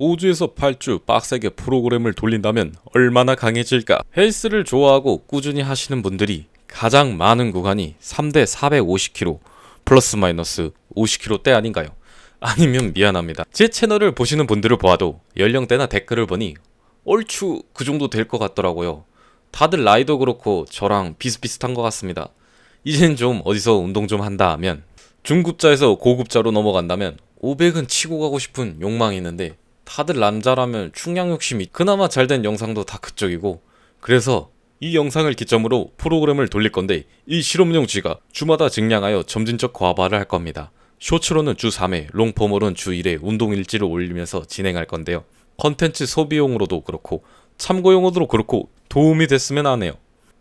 5주에서 8주 빡세게 프로그램을 돌린다면 얼마나 강해질까? 헬스를 좋아하고 꾸준히 하시는 분들이 가장 많은 구간이 3대 450kg 플러스 마이너스 50kg대 아닌가요? 아니면 미안합니다. 제 채널을 보시는 분들을 보아도 연령대나 댓글을 보니 얼추 그 정도 될 것 같더라고요. 다들 나이도 그렇고 저랑 비슷비슷한 것 같습니다. 이젠 좀 어디서 운동 좀 한다 하면 중급자에서 고급자로 넘어간다면 500은 치고 가고 싶은 욕망이 있는데 다들 남자라면 충량 욕심이 그나마 잘 된 영상도 다 그쪽이고 그래서 이 영상을 기점으로 프로그램을 돌릴 건데 이 실험용 쥐가 주마다 증량하여 점진적 과발을 할 겁니다. 쇼츠로는 주 3회, 롱폼으로는 주 1회 운동 일지를 올리면서 진행할 건데요. 컨텐츠 소비용으로도 그렇고 참고용으로도 그렇고 도움이 됐으면 하네요.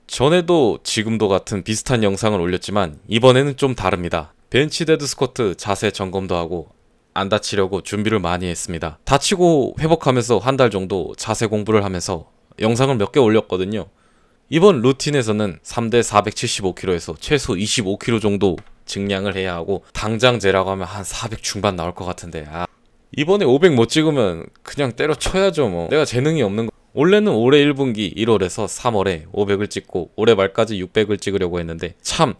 전에도 지금도 같은 비슷한 영상을 올렸지만 이번에는 좀 다릅니다. 벤치 데드 스쿼트 자세 점검도 하고 안 다치려고 준비를 많이 했습니다. 다치고 회복하면서 한 달 정도 자세 공부를 하면서 영상을 몇 개 올렸거든요. 이번 루틴에서는 3대 475kg에서 최소 25kg 정도 증량을 해야 하고 당장 재라고 하면 한 400 중반 나올 것 같은데 아, 이번에 500 못 찍으면 그냥 때려쳐야죠 뭐 내가 재능이 없는 거 원래는 올해 1분기 1월에서 3월에 500을 찍고 올해 말까지 600을 찍으려고 했는데 참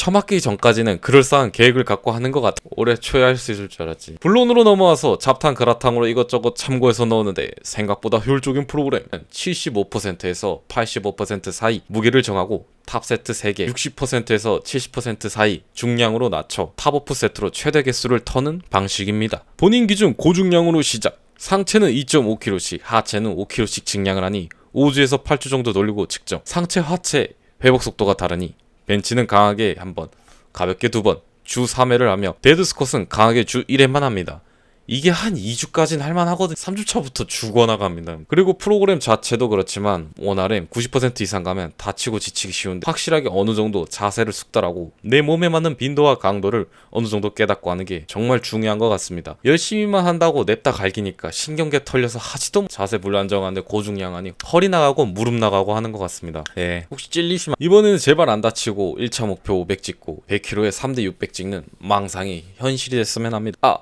처맞기 전까지는 그럴싸한 계획을 갖고 하는 것 같아. 올해 초에 할 수 있을 줄 알았지. 본론으로 넘어와서 잡탕 그라탕으로 이것저것 참고해서 넣었는데 생각보다 효율적인 프로그램. 75%에서 85% 사이 무게를 정하고 탑 세트 3개 60%에서 70% 사이 중량으로 낮춰 탑오프 세트로 최대 개수를 터는 방식입니다. 본인 기준 고중량으로 시작. 상체는 2.5kg씩 하체는 5kg씩 증량을 하니 5주에서 8주 정도 돌리고 측정. 상체 하체 회복 속도가 다르니 벤치는 강하게 한 번, 가볍게 두 번, 주 3회를 하며 데드 스쿼트는 강하게 주 1회만 합니다. 이게 한 2주까지는 할만하거든. 3주 차부터 죽어나 갑니다. 그리고 프로그램 자체도 그렇지만 원RM 90% 이상 가면 다치고 지치기 쉬운데 확실하게 어느 정도 자세를 숙달하고 내 몸에 맞는 빈도와 강도를 어느 정도 깨닫고 하는 게 정말 중요한 것 같습니다. 열심히만 한다고 냅다 갈기니까 신경계 털려서 하지도 못- 자세 불안정한데 고중량 아니 허리 나가고 무릎 나가고 하는 것 같습니다. 예. 혹시 찔리시면 이번에는 제발 안 다치고 1차 목표 500 찍고 100kg에 3대 600 찍는 망상이 현실이 됐으면 합니다. 아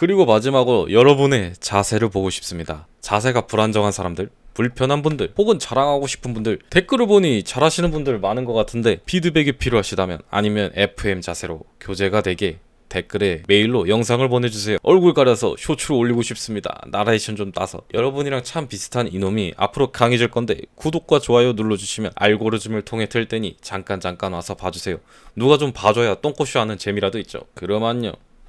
그리고 마지막으로 여러분의 자세를 보고 싶습니다. 자세가 불안정한 사람들, 불편한 분들, 혹은 자랑하고 싶은 분들, 댓글을 보니 잘하시는 분들 많은 것 같은데 피드백이 필요하시다면 아니면 FM 자세로 교재가 되게 댓글에 메일로 영상을 보내주세요. 얼굴 가려서 쇼츠로 올리고 싶습니다. 나레이션 좀 따서. 여러분이랑 참 비슷한 이놈이 앞으로 강해질 건데 구독과 좋아요 눌러주시면 알고리즘을 통해 틀 테니 잠깐 잠깐 와서 봐주세요. 누가 좀 봐줘야 똥꼬쇼 하는 재미라도 있죠. 그럼 안녕.